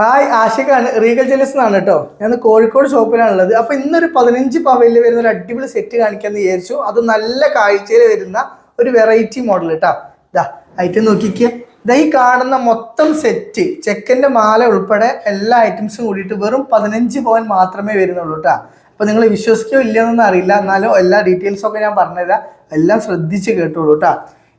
Hi ആഷിഖാണ്. Regal Jewellers എന്നാണ് കേട്ടോ ഞാൻ കോഴിക്കോട് ഷോപ്പിലാണുള്ളത്. അപ്പൊ ഇന്നൊരു പതിനഞ്ച് പവയിൽ വരുന്ന ഒരു അടിപൊളി സെറ്റ് കാണിക്കാന്ന് വിചാരിച്ചു. അത് നല്ല കാഴ്ചയിൽ വരുന്ന ഒരു വെറൈറ്റി മോഡൽ കേട്ടോ ഇതാ ഐറ്റം നോക്കിക്കുക ഇതാ ഈ കാണുന്ന മൊത്തം സെറ്റ് ചെക്കന്റെ മാല ഉൾപ്പെടെ എല്ലാ ഐറ്റംസും കൂടിയിട്ട് വെറും പതിനഞ്ച് പവൻ മാത്രമേ വരുന്നുള്ളൂ കേട്ടോ അപ്പൊ നിങ്ങൾ വിശ്വസിക്കോ ഇല്ലെന്നൊന്നും അറിയില്ല. എന്നാലും എല്ലാ ഡീറ്റെയിൽസും ഒക്കെ ഞാൻ പറഞ്ഞുതരാം. എല്ലാം ശ്രദ്ധിച്ച് കേട്ടോളൂ കേട്ടോ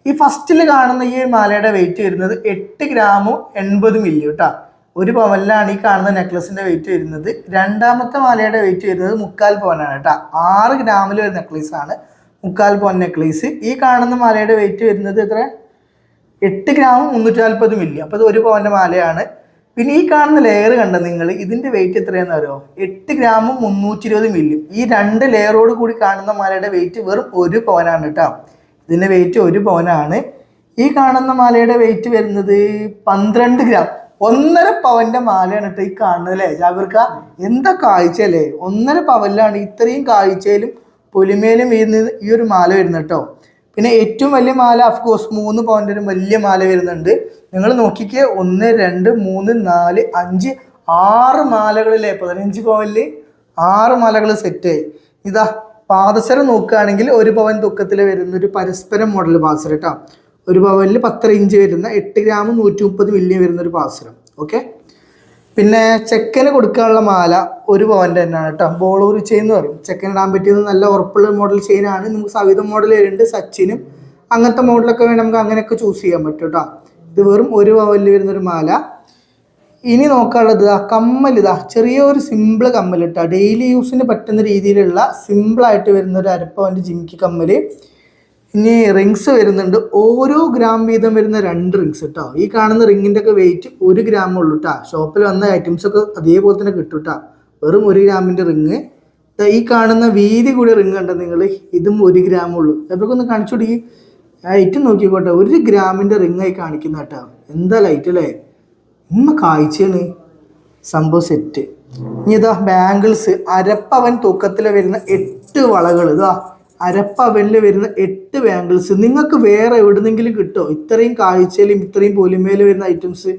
ഈ ഫസ്റ്റിൽ കാണുന്ന ഈ മാലയുടെ വെയിറ്റ് വരുന്നത് എട്ട് ഗ്രാമും എൺപത് മില്ലി കേട്ടോ ഒരു പവനിലാണ് ഈ കാണുന്ന നെക്ലസിന്റെ വെയിറ്റ് വരുന്നത്. രണ്ടാമത്തെ മാലയുടെ വെയിറ്റ് വരുന്നത് മുക്കാൽ പവനാണ് കേട്ടോ. ആറ് ഗ്രാമിൽ ഒരു നെക്ലേസ് ആണ് മുക്കാൽ പവൻ നെക്ലേസ്. ഈ കാണുന്ന മാലയുടെ വെയിറ്റ് വരുന്നത് എത്ര? എട്ട് ഗ്രാമും മുന്നൂറ്റി നാൽപ്പത് മില്ലി അപ്പോൾ ഇത് ഒരു പവന്റെ മാലയാണ്. പിന്നെ ഈ കാണുന്ന ലെയർ കണ്ട നിങ്ങൾ? ഇതിന്റെ വെയിറ്റ് എത്രയാണെന്ന് അറിയോ? എട്ട് ഗ്രാമും മുന്നൂറ്റി ഇരുപത് മില്ലിയും ഈ രണ്ട് ലെയറോട് കൂടി കാണുന്ന മാലയുടെ വെയിറ്റ് വെറും ഒരു പവനാണ് കേട്ടോ. ഇതിന്റെ വെയിറ്റ് ഒരു പവനാണ്. ഈ കാണുന്ന മാലയുടെ വെയിറ്റ് വരുന്നത് പന്ത്രണ്ട് ഗ്രാം. ഒന്നര പവന്റെ മാലയാണ് കേട്ടോ ഈ കാണുന്നത് അല്ലേ ജാബിർക്ക എന്താ കാഴ്ച അല്ലേ ഒന്നര പവനിലാണ് ഇത്രയും കാഴ്ചയിലും പൊലിമയിലും വരുന്ന ഈ ഒരു മാല വരുന്നത് കേട്ടോ പിന്നെ ഏറ്റവും വലിയ മാല അഫ്കോഴ്സ് മൂന്ന് പവന്റെ ഒരു വലിയ മാല വരുന്നുണ്ട്. നിങ്ങൾ നോക്കിക്കേ ഒന്ന് രണ്ട് മൂന്ന് നാല് അഞ്ച് ആറ് മാലകളിലെ പതിനഞ്ച് പവനിൽ ആറ് മാലകൾ സെറ്റായി ഇതാ പാദസരം നോക്കുകയാണെങ്കിൽ ഒരു പവൻ ദുഃഖത്തിൽ വരുന്ന ഒരു പരസ്പരം മോഡൽ പാദസരം കേട്ടോ ഒരു പവനിൽ പത്തര ഇഞ്ച് വരുന്ന എട്ട് ഗ്രാം നൂറ്റി മുപ്പത് മില്ലി വരുന്ന ഒരു പാസുരം ഓക്കെ? പിന്നെ ചെക്കന് കൊടുക്കാനുള്ള മാല ഒരു പവന്റെ തന്നെയാണ് കേട്ടോ. ബോളൂർ ചെയിൻ എന്ന് പറയും. ചെക്കൻ ഇടാൻ പറ്റിയത് നല്ല ഉറപ്പുള്ള മോഡൽ ചെയിനാണ് നമുക്ക് സവിത മോഡൽ വരുന്നുണ്ട് സച്ചിനും അങ്ങനത്തെ മോഡലൊക്കെ വേണമെങ്കിൽ നമുക്ക് അങ്ങനെയൊക്കെ ചൂസ് ചെയ്യാൻ പറ്റും കേട്ടോ. ഇത് വെറും ഒരു പവനിൽ വരുന്നൊരു മാല. ഇനി നോക്കാനുള്ളത് ആ കമ്മൽ ഇതാ ചെറിയ ഒരു സിമ്പിൾ കമ്മൽ കേട്ടോ ഡെയിലി യൂസിന് പറ്റുന്ന രീതിയിലുള്ള സിമ്പിളായിട്ട് വരുന്ന ഒരു അരപ്പവന്റെ ജിമിക്ക് കമ്മൽ ഇനി റിങ്സ് വരുന്നുണ്ട്. ഓരോ ഗ്രാം വീതം വരുന്ന രണ്ട് റിങ്സ് കേട്ടോ ഈ കാണുന്ന റിങ്ങിന്റെ ഒക്കെ വെയിറ്റ് ഒരു ഗ്രാം ഉള്ളൂ കേട്ടോ ഷോപ്പിൽ വന്ന ഐറ്റംസ് ഒക്കെ അതേപോലെ തന്നെ കിട്ടും കേട്ടോ വെറും ഒരു ഗ്രാമിന്റെ റിങ് ഈ കാണുന്ന വീതി കൂടിയ റിങ് കണ്ടോ നിങ്ങൾ ഇതും ഒരു ഗ്രാം ഉള്ളൂ. അപ്പോൾ ഒന്ന് കാണിച്ചു കൊടുക്കി. ഐറ്റം നോക്കിക്കോട്ടെ. ഒരു ഗ്രാമിന്റെ റിങ്ങായി കാണിക്കുന്ന കേട്ടോ എന്താ ലൈറ്റ് അല്ലേ ഇമ്മ കാഴ്ചയാണ്. സംഭവം സെറ്റ് ഇനി ഇതാ ബാംഗിൾസ് അരപ്പവൻ തൂക്കത്തിൽ വരുന്ന എട്ട് വളകൾ ഇതാ. അരപ്പവനിൽ വരുന്ന എട്ട് ബാംഗിൾസ് നിങ്ങൾക്ക് വേറെ എവിടുന്നെങ്കിലും കിട്ടോ? ഇത്രയും കാഴ്ചയിലും ഇത്രയും പൊലിമയിലും വരുന്ന ഐറ്റംസ്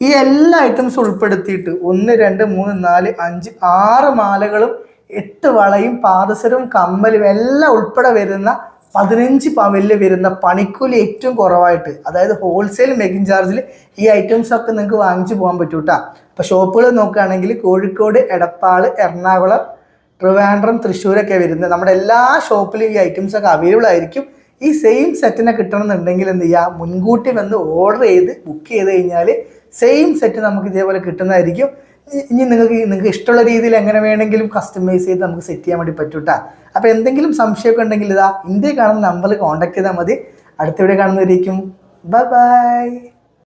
ഈ എല്ലാ ഐറ്റംസും ഉൾപ്പെടുത്തിയിട്ട് ഒന്ന് രണ്ട് മൂന്ന് നാല് അഞ്ച് ആറ് മാലകളും എട്ട് വളയും പാദസരവും കമ്മലും എല്ലാം ഉൾപ്പെടെ വരുന്ന പതിനഞ്ച് പവലിൽ വരുന്ന പണിക്കൂലി ഏറ്റവും കുറവായിട്ട്. അതായത് ഹോൾസെയിൽ മേക്കിംഗ് ചാർജിൽ ഈ ഐറ്റംസ് ഒക്കെ നിങ്ങൾക്ക് വാങ്ങിച്ചു പോകാൻ പറ്റൂട്ടാ. അപ്പൊ അപ്പോൾ ഷോപ്പുകൾ നോക്കുകയാണെങ്കിൽ കോഴിക്കോട് എടപ്പാൾ എറണാകുളം ട്രിവാൻഡ്രം തൃശ്ശൂരൊക്കെ വരുന്നത് നമ്മുടെ എല്ലാ ഷോപ്പിലും ഈ ഐറ്റംസ് ഒക്കെ അവൈലബിൾ ആയിരിക്കും. ഈ സെയിം സെറ്റിനെ കിട്ടണമെന്നുണ്ടെങ്കിൽ എന്ത് ചെയ്യുക മുൻകൂട്ടി വന്ന് ഓർഡർ ചെയ്ത് ബുക്ക് ചെയ്ത് കഴിഞ്ഞാൽ സെയിം സെറ്റ് നമുക്ക് ഇതേപോലെ കിട്ടുന്നതായിരിക്കും. ഇനി നിങ്ങൾക്ക് നിങ്ങൾക്ക് ഇഷ്ടമുള്ള രീതിയിൽ എങ്ങനെ വേണമെങ്കിലും കസ്റ്റമൈസ് ചെയ്ത് നമുക്ക് സെറ്റ് ചെയ്യാൻ വേണ്ടി പറ്റും കേട്ടോ അപ്പോൾ എന്തെങ്കിലും സംശയമൊക്കെ ഉണ്ടെങ്കിൽ ഇതാ ഇന്ത്യ കാണുന്ന നമ്പറിൽ കോൺടാക്ട് ചെയ്താൽ മതി. അടുത്ത വീഡിയോ കാണുന്നവരേക്കും. Bye bye